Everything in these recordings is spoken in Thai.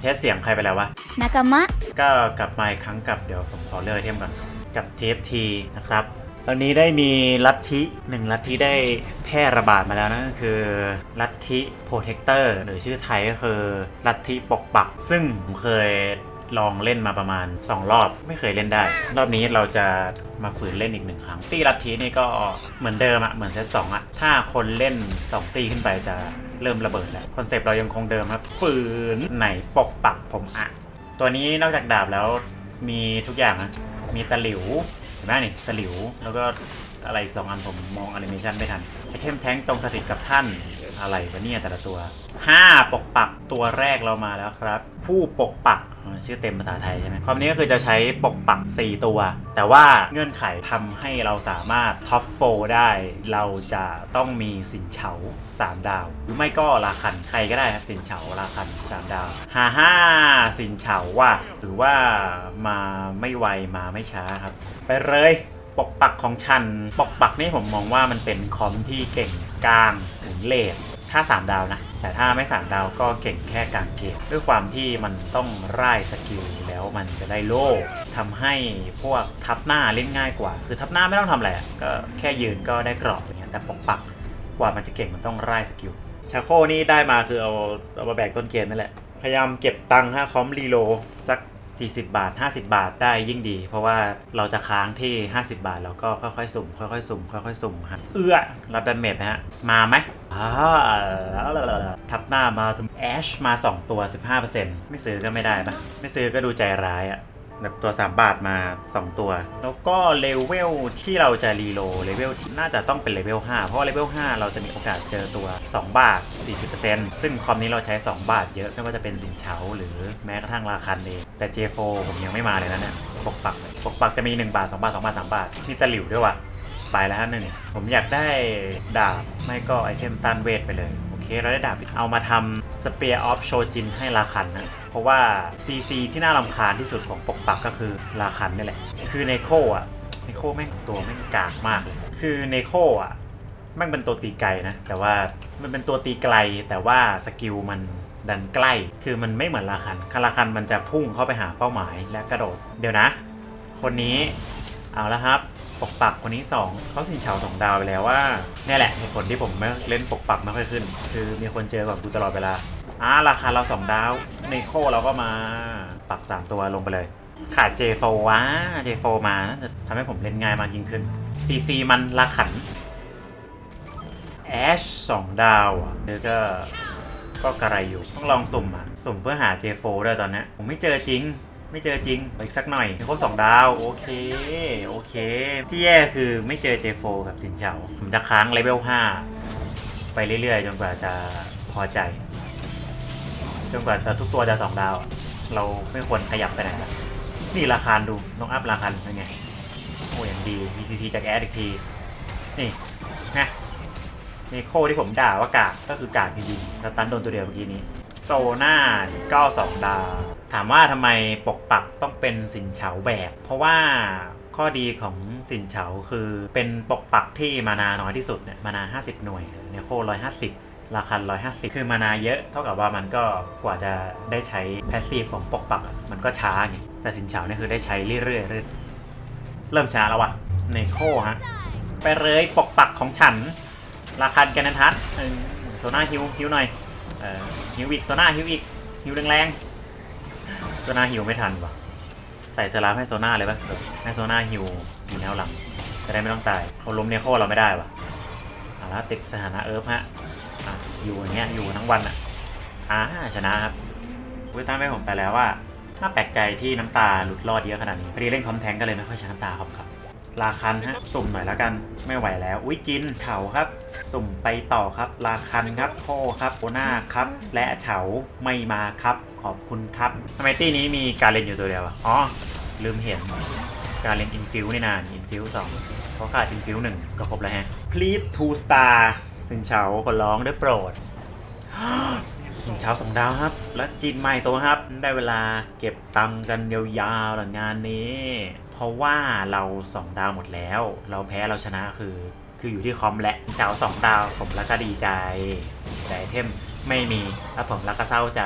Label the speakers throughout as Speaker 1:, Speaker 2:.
Speaker 1: เทสเสียงใครไปแล้ววะ
Speaker 2: 仲間
Speaker 1: ก็กลับมาอีกครั้งกับเดี๋ยวผมขอเลือกไอเทมก่อน กับ TFT นะครับ ตอนนี้ได้มีลัทธิหนึ่งลัทธิได้แพร่ระบาดมาแล้วนั่นก็คือลัทธิโปรเทคเตอร์หรือชื่อไทยก็คือลัทธิปกปัก ซึ่งผมเคยลองเล่นมาประมาณ 2 รอบไม่เคยเล่นได้ รอบนี้เราจะมาฝืนเล่นอีกหนึ่งครั้งตีลัทธินี่ก็เหมือนเดิมอะเหมือนเซตสองอะถ้าคนเล่น 2 ตีขึ้นไปจะเริ่มระเบิดแล้วคอนเซปต์เรายังคงเดิมครับ ฝืนไหนปกปักผมอะ ตัวนี้นอกจากดาบแล้วมีทุกอย่างนะมีตะหลิวเห็นไหมนี่ตะหลิวแล้วก็อะไรอีกสองอันผมมองแอนิเมชันไม่ทันไอเทมแท้งจงสถิตกับท่าน อะไรวะเนี่ยแต่ละตัว 5 ปกปักตัวแรกเรามาแล้วครับ ผู้ปกปักชื่อเต็มภาษาไทยใช่ไหมความนี้ก็คือจะใช้ปกปัก 4 ตัว แต่ว่าเงื่อนไขทำให้เราสามารถท็อปโฟได้ เราจะต้องมีสินเฉา 3 ดาว หรือไม่ก็ราคัน ใครก็ได้ครับ สินเฉาราคัน 3 ดาวฮ่าฮ่าสินเฉาว่ะหรือว่ามาไม่ไวมาไม่ช้าครับ ไปเลยปกปักของฉัน ปกปักนี่ผมมองว่ามันเป็นคอมที่เก่งกลางถึงเลท ถ้า 3 ดาวนะ แต่ถ้าไม่ 3 ดาวก็เก่งแค่กลางเกมด้วยความที่มันต้องร่ายสกิลแล้วมันจะได้โล่ทำให้พวกทับหน้าเล่นง่ายกว่า คือทับหน้าไม่ต้องทำอะไรก็แค่ยืนก็ได้กรอบอย่างเงี้ยแต่ปกปักกว่ามันจะเก่งมันต้องร่ายสกิลชาโคนี่ได้มาคือเอาเอามาแบกต้นเกมนั่นแหละพยายามเก็บตังค์ฮะคอมรีโล 40 บาท 50 บาทได้ยิ่งดี เพราะว่าเราจะค้างที่ 50 บาทแล้วก็ค่อยๆ สุ่มค่อยๆ สุ่มค่อยๆ สุ่มฮะเอื้อรับดันเมจนะฮะ มาไหมอ่าทับหน้ามาแอชมา 2 ตัว 15%ไม่ซื้อก็ไม่ได้ปะไม่ซื้อก็ดูใจร้ายอะ แบบตัว 3 บาทมา 2 ตัว แล้วก็เลเวลที่เราจะรีโลเลเวลที่น่าจะต้องเป็นเลเวล5เพราะว่าเลเวล5เราจะมีโอกาสเจอตัว 2 บาท 40%ซึ่งคอมนี้เราใช้ 2 บาทเยอะไม่ว่าจะเป็นสินเฉาหรือแม้กระทั่งราคันเองแต่ J4 ผมยังไม่มาเลยนะเนี่ยปกปักปกปักจะมี 1 บาท 2 บาท 2 บาท 3 บาท มีตะหลิวด้วยว่ะไปแล้วฮะหนึ่งผมอยากได้ดาบไม่ก็ไอเทมต้านเวทไปเลย เค เราได้ดาบเอามาทำ Spear of Shojin ให้ราคันนะเพราะว่า CC ที่น่ารำคาญที่สุดของปกปักก็คือราคันนี่แหละ คือเนโคอะเนโคแม่งตัวแม่งกากมากเลยคือเนโคอะแม่งเป็นตัวตีไกลนะ แต่ว่ามันเป็นตัวตีไกลแต่ว่าสกิลมันดันใกล้ คือมันไม่เหมือนราคันคาราคันมันจะพุ่งเข้าไปหาเป้าหมายและกระโดด เดี๋ยวนะ คนนี้เอาละครับ ปกปักคนนี้ 2 เขาสินเฉาสองดาวไปแล้วว่าเนี่ยแหละเหตุผลที่ผมไม่เล่นปกปักไม่ค่อยขึ้น คือมีคนเจอกับกูตลอดเวลาอ่าราคาเรา 2 ดาวในโคเราก็มาปัก 3 ตัวลงไปเลย ขาด J4 วะ J4 มานะจะทำให้ผมเล่นง่ายมากยิ่งขึ้น CC มันละขันแอช2ดาวอะเดี๋ยวก็ก็กระไรอยู่ต้องลองสุ่มอะ สุ่มเพื่อหา J4 ด้วยตอนนี้ผมไม่เจอจริง ไม่เจอจริงอีกสักหน่อยครบสองดาว โอเค โอเค ที่แย่คือไม่เจอ J4 กับสินเฉาผมจะค้างเลเวล5 ไปเรื่อยๆ จนกว่าจะพอใจ จนกว่าจะทุกตัวจะสองดาว เราไม่ควรขยับไปไหนละนี่ราคาดูต้องอัพราคาเป็นไงโอ้ยังดี VCC จากแอดอีกที นี่นะนี่โคที่ผมด่าว่ากากก็คือกากจริงๆแล้วตันโดนตัวเดียวเมื่อกี้นี้ โซน่าก็สองดาว ถามว่าทำไมปกปักต้องเป็นสินเฉาแบบ เพราะว่าข้อดีของสินเฉาคือเป็นปกปักที่มานาน้อยที่สุดเนี่ยมานา 50 หน่วยเนี่ยโค150ราคัน150คือมานาเยอะ เท่ากับว่ามันก็กว่าจะได้ใช้แพสซีฟของปกปักมันก็ช้าไงแต่สินเฉาเนี่ยคือได้ใช้เรื่อยๆเรื่อยเริ่มช้าแล้ววะเนโคฮะไปเลยปกปักของฉัน ราคันแกนันทัศน์โซน่าฮิวฮิวหน่อยเอ่อฮิวอีกโซน่าฮิวอีกฮิวแรงๆ โซน่าฮิวไม่ทันว่ะใส่สลาฟให้โซน่าเลยปะให้โซน่าฮิวอยู่แนวหลัง จะได้ไม่ต้องตายเขาล้มเนโคเราไม่ได้ว่ะเอาละติดสถานะเอิร์ฟฮะอะอยู่อย่างเงี้ยอยู่ทั้งวันอะอ่าชนะครับอุ้ยตั้งไปผมไปแล้วว่าน่าแปลกใจที่น้ำตาหลุดรอดเยอะขนาดนี้พอดีเล่นคอมแทงก็เลยไม่ค่อยใช้น้ำตาครับครับ ราคันฮะสุ่มหน่อยแล้วกันไม่ไหวแล้ว อุ้ยจินเฉาครับ สุ่มไปต่อครับ ราคันครับโคครับโอนาครับ และเฉาไม่มาครับขอบคุณครับทำไมตี้นี้มีการเล่นอยู่ตัวเดียวอ๋อลืมเห็นการเล่นอินฟิวนี่นานอินฟิวสองเขาขาดอินฟิวหนึ่งก็ครบแล้วฮะ please two star สินเฉาขอร้องด้วยโปรดสินเช้าสองดาวครับ แล้วจีนใหม่ตัวครับ ได้เวลาเก็บตังกันยาวๆหลังงานนี้ เพราะว่าเราสองดาวหมดแล้ว เราแพ้เราชนะคือ คืออยู่ที่คอมแหละเจ้าสองดาวผมแล้วก็ดีใจ แต่ไอเทมไม่มีแล้วผมรักก็เศร้าใจ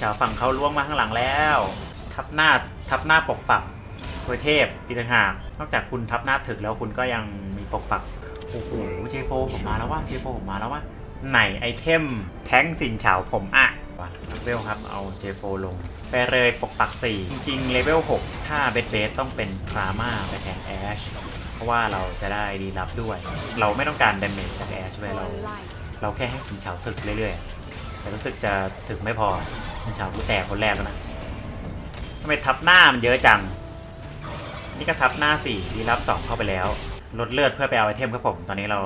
Speaker 1: ชาวฝั่งเขาล้วงมาข้างหลังแล้ว ทับหน้าทับหน้าปกปักโดยเทพอีกต่างหากนอกจากคุณทับหน้าถึกแล้วคุณก็ยังมีปกปักโอ้โหเจโฟผมมาแล้วว่าเจโฟผมมาแล้วว่าไหนไอเทมแท้งสินเฉาผมอะ วะเลเวลครับ เอาเจโฟลง ไปเลยปกปัก 4 จริงๆ เลเวล 6 ถ้าเบสเบสต้องเป็นครามาไปแทนแอช เพราะว่าเราจะได้ดีรับด้วย เราไม่ต้องการดาเมจจากแอชไว้เรา เราแค่ให้สินเฉาถึกเรื่อยๆ แต่รู้สึกจะถึกไม่พอสินเฉากูแตกคนแรกแล้วนะทำไมทับหน้ามันเยอะจัง นี่ก็ทับหน้าสี่ดีรับสองเข้าไปแล้ว ลดเลือดเพื่อไปเอาไอเทมครับผม ตอนนี้เรา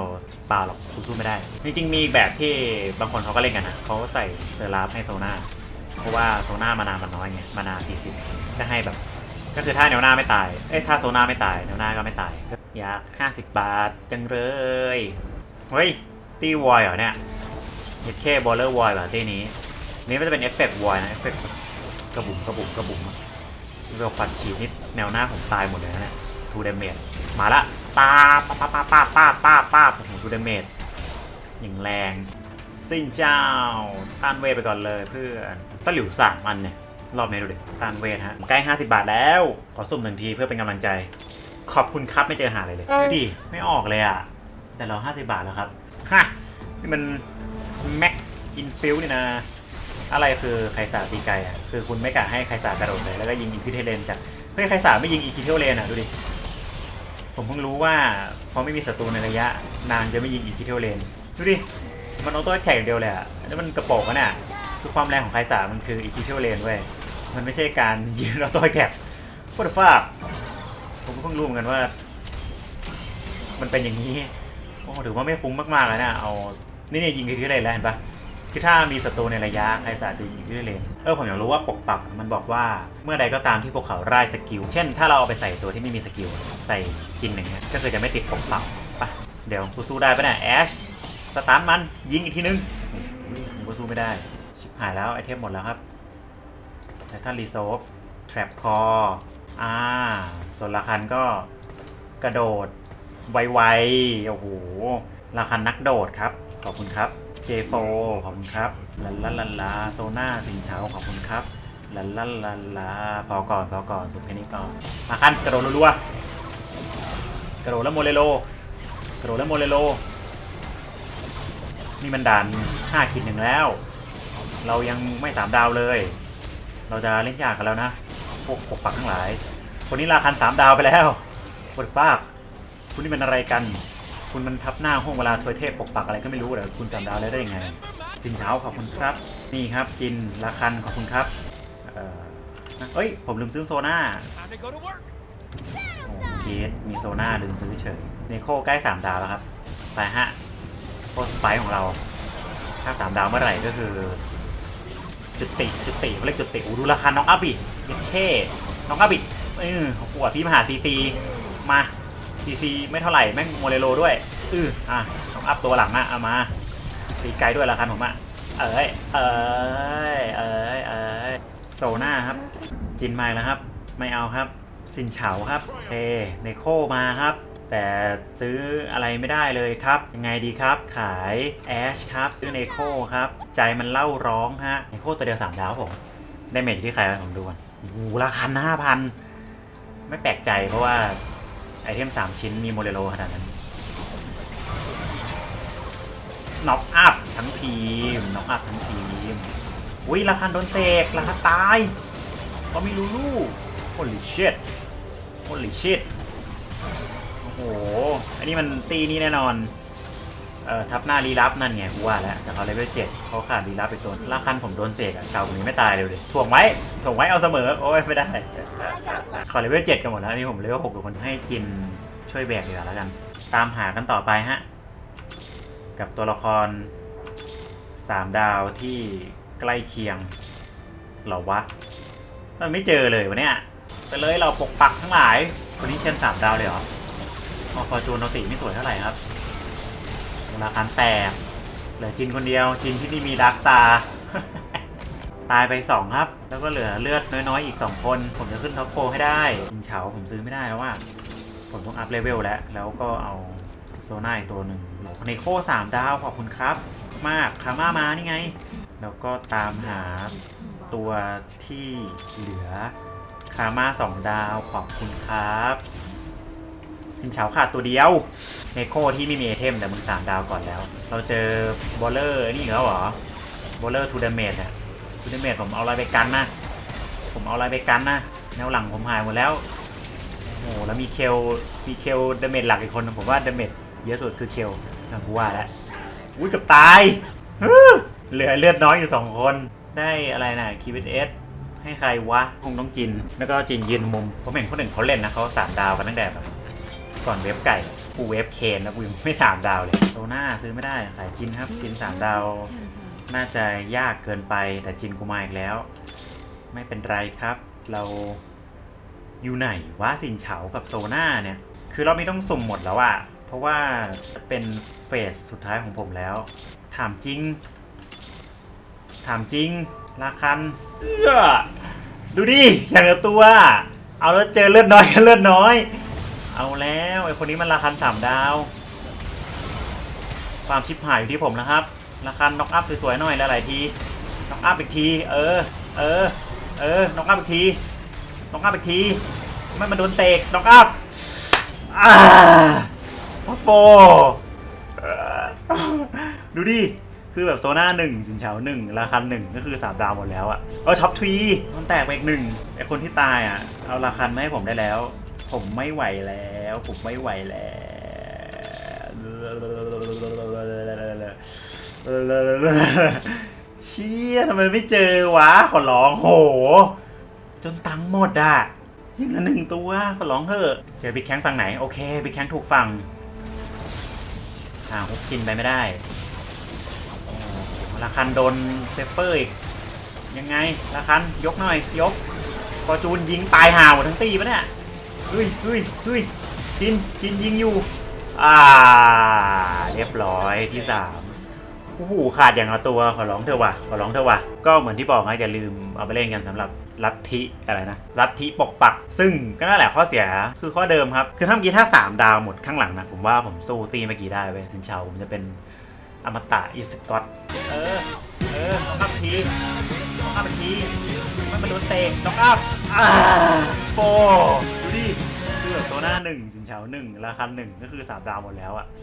Speaker 1: เปล่าหรอกสู้ๆไม่ได้ จริงๆมีอีแบบที่บางคนเขาก็เล่นกันนะเขาใส่เซอร์ลาฟให้โซนาเพราะว่าโซนามานามันน้อยไงมานา40ก็ให้แบบ ก็คือถ้าแนวหน้าไม่ตาย เอ้ยถ้าโซนาไม่ตายแนวหน้าก็ไม่ตายอยาก50 บาทจังเลยเฮ้ยตีวอยเหรอเนี่ยเฮดแค่บอลเลอร์วอยเหรอตีนี้นี่มันจะเป็นเอฟเฟกต์วอยนะเอฟเฟกต์กระบุ๋มกระบุ๋มกระบุ๋มเวลฟันฉีดนิดแนวหน้าผมตายหมดเลยนะเนี่ยทูเดเมจมาละ ป้าป้าป้าป้าป้าป้าป้าป้าโอ้โหทูเดเมจอย่างแรงสิ้นเจ้าต้านเวทไปก่อนเลยเพื่อนต้นหลิวสามอันเนี่ย รอบนี้ดูดิต้านเวทฮะใกล้ 50 บาทแล้ว ขอสุ่มหนึ่งทีเพื่อเป็นกำลังใจ ขอบคุณครับไม่เจอหาเลยเลยดูดิไม่ออกเลยอะ แต่เรา 50 บาทแล้วครับฮะนี่มันแม็กอินฟิลนี่นะ อะไรคือไคสาตีไกลอะ คือคุณไม่กะให้ไคสากระโดดเลยแล้วก็ยิงอินฟิเทเลนจากเฮ้ยไคสาไม่ยิงอีคิเทเลนอะดูดิ ผมเพิ่งรู้ว่าพอไม่มีศัตรูในระยะ นางจะไม่ยิงอีคิเทเลนดูดิมันออโต้แข่งเดียวเลยอะแล้วมันกระโปงอะเนี่ยคือความแรงของไคสามันคืออีคิเทเลนเว้ยมันไม่ใช่การยืนออโต้แข่งโคตรฟ้าผมก็เพิ่งรู้เหมือนกันว่า มันเป็นอย่างนี้โอ้ถือว่าไม่คุ้มมากๆเลยนะเอานี่เนี่ยยิงที่เลนแล้วเห็นปะ คือถ้ามีศัตรูในระยะใครสาดจะยิงที่เลนเออผมอยากรู้ว่าปกปักมันบอกว่าเมื่อใดก็ตามที่พวกเขาไล่สกิล เช่น ถ้าเราเอาไปใส่ตัวที่ไม่มีสกิลใส่จินหนึ่งเงี้ยก็คือจะไม่ติดปกปักปะเดี๋ยวกูสู้ได้ปะเนี่ยแอชสตาร์ทมันยิงอีกทีนึงก็สู้ไม่ได้ ชิบหายแล้วไอเทมหมดแล้วครับไททันรีโซฟแทรปคออ่าส่วนราคันก็กระโดดไวๆโอ้โหราคันนักโดดครับ ขอบคุณครับ เจโฟขอบคุณครับลันลันลันลาโซน่าสินเฉาขอบคุณครับลันลันลันลาพอก่อนพอก่อนสุดแค่นี้ก่อนราคันกระโดดรัวกระโดดแล้วโมเลโลกระโดดแล้วโมเลโลนี่มันด่าน5ขีดหนึ่งแล้ว เรายังไม่สามดาวเลย เราจะเล่นยากกันแล้วนะพวกปกปักทั้งหลายคนนี้ราคันสามดาวไปแล้วปวดปากคุณนี่มันอะไรกัน คุณมันทับหน้าห้องเวลาทวยเทพปกปักอะไรก็ไม่รู้แต่คุณสามดาวแล้วได้ยังไงจินเช้าขอบคุณครับ นี่ครับจินราคันขอบคุณครับเออเอ้ย ผมลืมซื้อโซน่าโอเคสมีโซน่าลืมซื้อเฉยเนโคใกล้สามดาวแล้วครับไปฮะโคสไปของเรา ถ้าสามดาวเมื่อไหร่ก็คือ จุดติจุดติเขาเรียกจุดติอูดูราคาน้องอัพอีกเนเช่น้องอัพอีกเออขวดพี่มหาซีซีมา ซีซีไม่เท่าไหร่แม่งโมเรโลด้วย อืออะน้องอัพตัวหลังอะเอามาตีไกลด้วยราคาผมอะเอ้ยเอ้ยเอ้ยเอ้ยโซน่าครับ จินไมล์แล้วครับ ไม่เอาครับสินเฉาครับเอเนโคมาครับ แต่ซื้ออะไรไม่ได้เลยครับ ยังไงดีครับ ขายแอชครับ ซื้อเนโคครับ ใจมันเล่าร้องฮะเนโคตัวเดียวสามดาวครับผม ได้เมจอยู่ที่ใครวะผมดูก่อนโอ้โหราคาห้าพันไม่แปลกใจเพราะว่า ไอเทมสามชิ้นมีโมเดโลขนาดนั้นน็อกอัพทั้งทีมน็อกอัพทั้งทีม อุ้ยราคาโดนเตกราคาตายเขามีลูลู holy shit holy shit โอ้โห อันนี้มันตีนี้แน่นอน เอ่อ ทับหน้ารีลับนั่นไงกูว่าแล้ว แต่เขาเลเวลเจ็ดเขาขาดรีลับไปตัวลาคันผมโดนเสกอะชาวผมยังไม่ตายเลยดิถ่วงไว้ถ่วงไว้เอาเสมอ โอ้ยไม่ได้ ขอเลเวลเจ็ดกันหมดแล้วนี่ผมเลเวลหกกับคนให้จินช่วยแบกดีกว่าแล้วกัน ตามหากันต่อไปฮะ กับตัวละครสามดาวที่ใกล้เคียงเหรอวะมันไม่เจอเลยวะเนี่ยไปเลยเราปกปักทั้งหลายวันนี้เชนสามดาวเลยเหรอพอฟอร์จูนโนติไม่สวยเท่าไหร่ครับเวลาคันแตกเหลือจินคนเดียวจินที่นี่มีดักตา ตายไปสองครับ แล้วก็เหลือเลือดน้อยๆอีกสองคน ผมจะขึ้นท็อปโฟให้ได้จินเฉาผมซื้อไม่ได้แล้วว่า ผมต้องอัพเลเวลแล้ว แล้วก็เอาโซน่าอีกตัวหนึ่งในโคสามดาวขอบคุณครับ มากคาม่ามานี่ไง แล้วก็ตามหาตัวที่เหลือคาม่าสองดาวขอบคุณครับสินเฉาขาดตัวเดียวเนโคที่ไม่มีไอเทมแต่มึงสามดาวก่อนแล้ว เราเจอบอลเลอร์นี่อีกแล้วเหรอบอลเลอร์ทูเดเมจอะ ทูเดเมจผมเอาอะไรไปกันนะ ผมเอาอะไรไปกันนะ แนวหลังผมหายหมดแล้ว โอ้โห แล้วมีเคล มีเคลเดเมจหลักอีกคน ผมว่าเดเมจเยอะสุดคือเคลนะกูว่าแล้ว อุ้ยเกับตาย เหลือเลือดน้อยอยู่สองคน ได้อะไรนะคีวิตเอสให้ใครวะ คงต้องจิน แล้วก็จินยืนมุม ผมเห็นคนหนึ่งเขาเล่นนะเขาสามดาวกันตั้งแต่แบบก่อนเวฟไก่กูเวฟเคนนะกูยังไม่สามดาวเลยโซน่าซื้อไม่ได้ขายจินครับจินสามดาว น่าจะยากเกินไปแต่จินกูมาอีกแล้ว ไม่เป็นไรครับ เราอยู่ไหนวะสินเฉากับโซน่าเนี่ย คือเรอบนี้ต้องสุ่มหมดแล้วอะเพราะว่าเป็นเฟสสุดท้ายของผมแล้ว ถามจริง ถามจริง ราคันเอื้อดูดิอย่างละตัว เอาแล้วเจอเลือดน้อยกันเลือดน้อย เอาแล้วไอคนนี้มันราคันสามดาว ความชิบหายอยู่ที่ผมนะครับ ราคันน็อกอัพสวยๆหน่อยหลายๆทีน็อกอัพอีกที เออ เออ เออน็อกอัพอีกทีน็อกอัพอีกที ไม่มาโดนเตกน็อกอัพอ่าท็อปโฟดูดิ คือแบบโซน่าหนึ่งสินเฉาหนึ่งราคันหนึ่งก็คือสามดาวหมดแล้วอะเออท็อปทรีมันแตกไปอีกหนึ่งไอคนที่ตายอะเอาราคันมาให้ผมได้แล้ว ผมไม่ไหวแล้ว ผมไม่ไหวแล้ว เชี่ยทำไมไม่เจอวะ ขอร้องโห จนตังค์หมดอะยังละหนึ่งตัว ขอร้องเถอะ เจอบิ๊กแข้งฝั่งไหน โอเค บิ๊กแข้งถูกฝั่งอ่าฮุกกินไปไม่ได้ลาคันโดนเซฟเฟอร์อีก ยังไงลาคันยกหน่อย ยกพอจูนยิงตายห่าหมดทั้งตีปะเนี่ยเฮ้ยเฮ้ยเฮ้ยจินจินยิงอยู่ อ่า เรียบร้อยที่สาม โอ้โหขาดอย่างละตัวขอร้องเธอว่ะขอร้องเธอว่ะก็เหมือนที่บอกนะอย่าลืมเอาไปเล่นกันสำหรับลัทธิอะไรนะลัทธิปกปัก ซึ่งก็นั่นแหละข้อเสียคือข้อเดิมครับ คือถ้าเมื่อกี้ถ้า 3 ดาวหมดข้างหลังนะผมว่าผมสู้ตีเมื่อกี้ได้เว้ยสินเชาผมจะเป็นอมตะอีสกอตเออ เออน้องอัพทีน้องอัพอีกทีมันมาโดนเตะน้องอัพอ่าโปดูดิคือแบบโซน่าหนึ่งสินเฉาหนึ่งราคันหนึ่งก็คือสามดาวหมดแล้วอะ